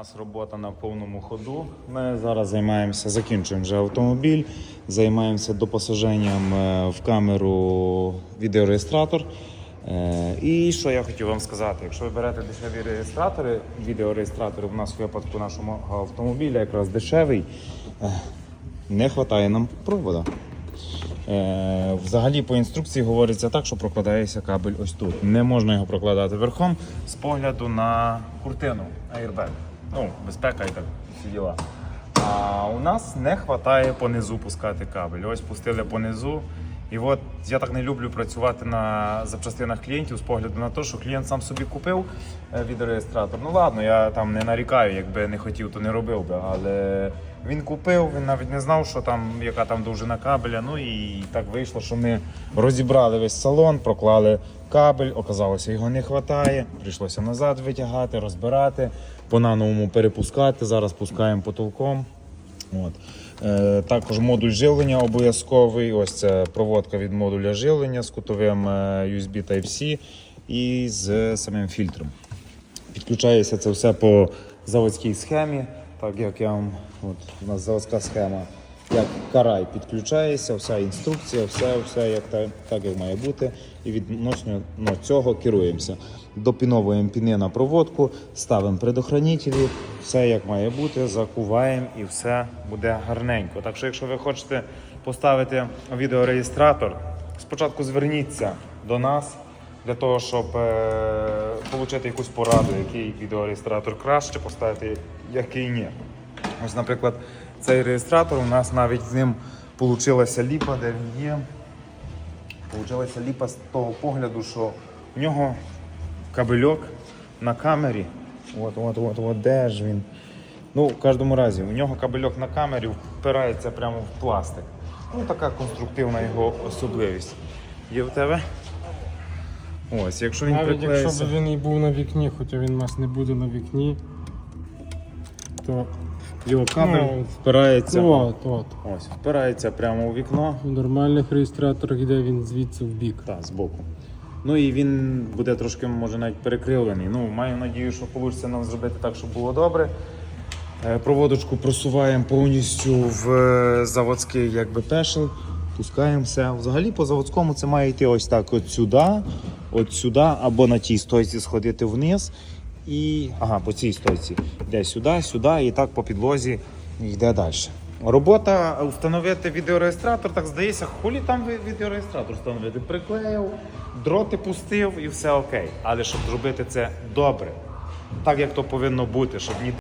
нас робота на повному ходу. Ми зараз займаємося, закінчуємо вже автомобіль, займаємося допосаженням е, в камеру відеореєстратор. Е, І що я хотів вам сказати, якщо ви берете дешеві реєстратори, відеореєстратори, в нас в випадку нашого автомобіля якраз дешевий, е, не вистачає нам провода. Взагалі по інструкції говориться так, що прокладається кабель ось тут. Не можна його прокладати верхом з погляду на куртину Airbag. Ну, безпека і так всі діла. А у нас не вистачає понизу пускати кабель. Ось пустили понизу. І от я так не люблю працювати на запчастинах клієнтів з погляду на те, що клієнт сам собі купив е, відеореєстратор. Ну ладно, я там не нарікаю, якби не хотів, то не робив би. Але він купив, він навіть не знав, що там, яка там довжина кабеля. Ну і так вийшло, що ми розібрали весь салон, проклали кабель, оказалося, його не вистачає. Прийшлося назад витягати, розбирати, по-нановому перепускати. Зараз пускаємо потолком. От. Е, також модуль живлення обов'язковий. Ось це проводка від модуля живлення з кутовим е, USB Type-C і з самим фільтром. Підключається це все по заводській схемі, так як я вам от у нас заводська схема, як карай підключається, вся інструкція, все, все як так, так як має бути. І відносно ну, цього керуємося. Допіновуємо піни на проводку, ставимо предохранителі, все як має бути, закуваємо і все буде гарненько. Так що, якщо ви хочете поставити відеореєстратор, спочатку зверніться до нас для того, щоб е, отримати якусь пораду, який відеореєстратор краще поставити, який ні. Ось, наприклад, цей реєстратор у нас навіть з ним получилася ліпа, де він є. Получилася ліпа з того погляду, що в нього кабельок на камері. От, от, от, от, де ж він? Ну, в кожному разі, у нього кабельок на камері впирається прямо в пластик. Ну, така конструктивна його особливість. Є в тебе? Ось, якщо він Навіть приклеїться... якщо б він і був на вікні, хоча він у нас не буде на вікні, то Його кабель Ну, впирається. от, от. Ось, впирається прямо у вікно. В нормальних реєстраторах йде він звідси в бік. Так, збоку. Ну і він буде трошки, може, навіть перекривлений. Ну, маю надію, що вийде нам зробити так, щоб було добре. Е, Проводочку просуваємо повністю в е, заводський якби, пешл, пускаємо все. Взагалі по заводському це має йти ось так: от сюди, от сюди, або на тій стойці сходити вниз. І ага, по цій стойці. Йде сюди, сюди, і так по підлозі йде далі. Робота встановити відеореєстратор, так здається, хулі там відеореєстратор встановити. Приклеїв, дроти пустив і все окей. Але щоб зробити це добре, так як то повинно бути, щоб ні